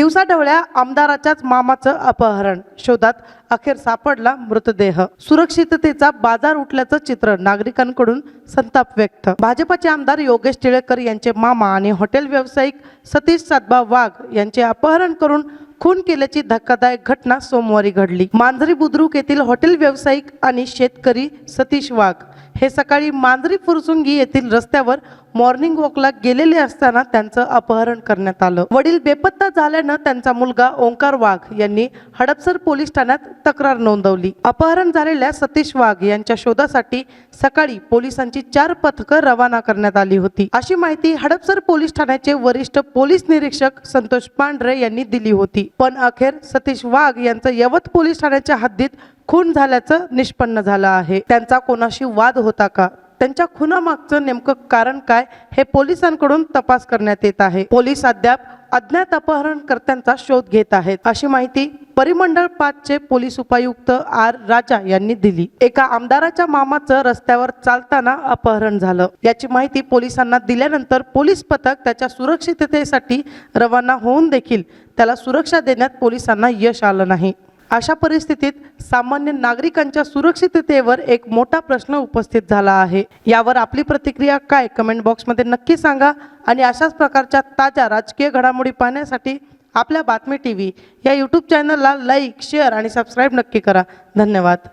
दिवसाढवळ्या आमदाराच्याच मामाचं अपहरण. शोधात अखेर सापडला मृतदेह. सुरक्षिततेचा बाजार उठल्याचं चित्र नागरिकांकडून संताप व्यक्त. भाजपाचे आमदार योगेश टिळेकर यांचे मामा आणि हॉटेल व्यावसायिक सतीश सातबा वाघ यांचे अपहरण करून खून केल्याची धक्कादायक घटना सोमवारी घडली. मांजरी बुद्रुक येथील हॉटेल व्यावसायिक आणि शेतकरी सतीश वाघ हे सकाळी मांजरी फुरसुंगी येथील रस्त्यावर मॉर्निंग वॉकला गेलेले असताना त्यांचं अपहरण करण्यात आलं. वडील बेपत्ता झाल्यानं त्यांचा मुलगा ओंकार वाघ यांनी हडपसर पोलीस ठाण्यात तक्रार नोंदवली. अपहरण झालेल्या सतीश वाघ यांच्या शोधासाठी सकाळी पोलिसांची चार पथकं रवाना करण्यात आली होती. अशी माहिती हडपसर पोलीस ठाण्याचे वरिष्ठ पोलीस निरीक्षक संतोष पांढरे यांनी दिली होती. पण अखेर सतीश वाघ यांचं यवत पोलीस ठाण्याच्या हद्दीत खून झाल्याचं निष्पन्न झालं आहे. त्यांचा कोणाशी वाद होता का? त्यांच्या खुनामागचं नेमकं कारण काय? हे पोलिसांकडून तपास करण्यात येत आहे. पोलीस अद्याप अज्ञात अपहरणकर्त्यांचा शोध घेत आहेत. अशी माहिती परिमंडळ पाचचे पोलीस उपायुक्त आर राजा यांनी दिली. एका आमदाराच्या मामाचं रस्त्यावर चालताना अपहरण झालं. याची माहिती पोलिसांना दिल्यानंतर पोलीस पथक त्याच्या सुरक्षिततेसाठी रवाना होऊन देखील त्याला सुरक्षा देण्यात पोलिसांना यश आलं नाही. अशा परिस्थितीत सामान्य नागरिकांच्या सुरक्षिततेवर एक मोठा प्रश्न उपस्थित झाला आहे. यावर आपली प्रतिक्रिया काय? कमेंट बॉक्समध्ये नक्की सांगा आणि अशाच प्रकारच्या ताज्या राजकीय घडामोडी पाहण्यासाठी आपल्या बातमी टी व्ही या यूट्यूब चॅनलला लाईक शेअर आणि सबस्क्राईब नक्की करा. धन्यवाद.